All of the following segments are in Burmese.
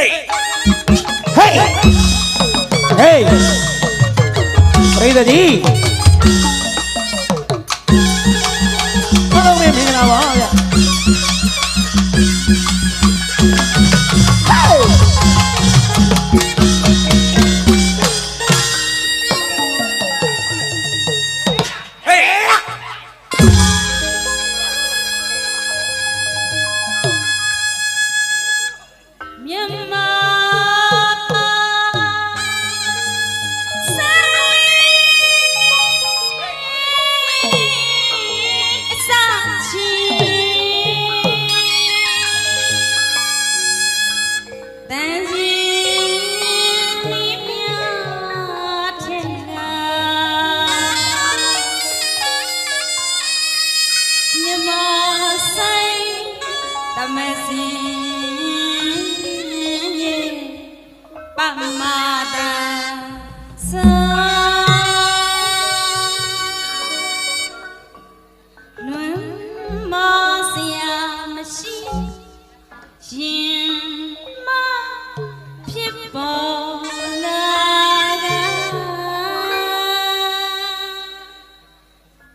hey hey hey ပြိတ္တိဘုရားမင်္ဂလာပါဗျာ Miam. စီပမာတစာ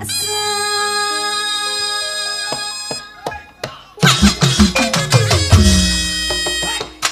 အစ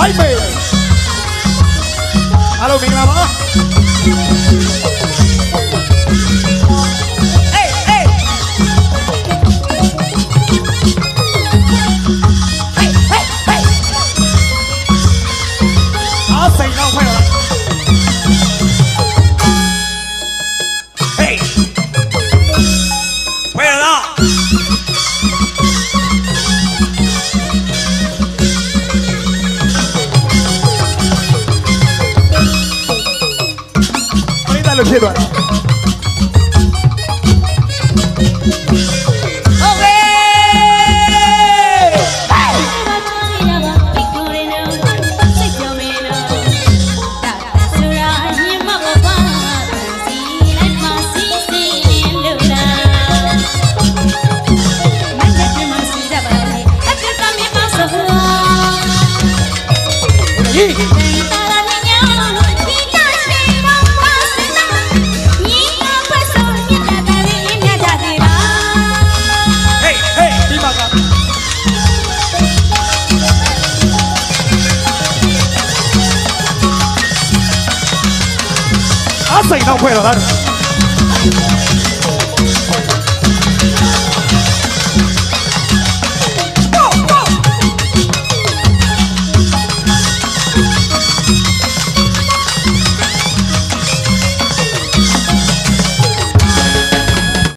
ဟိုက်မေအားလုံးမင်္ဂလာပါ လိုဖြစ်သွားတာ一。 စိတ်တော့ဖွဲ့တော့လား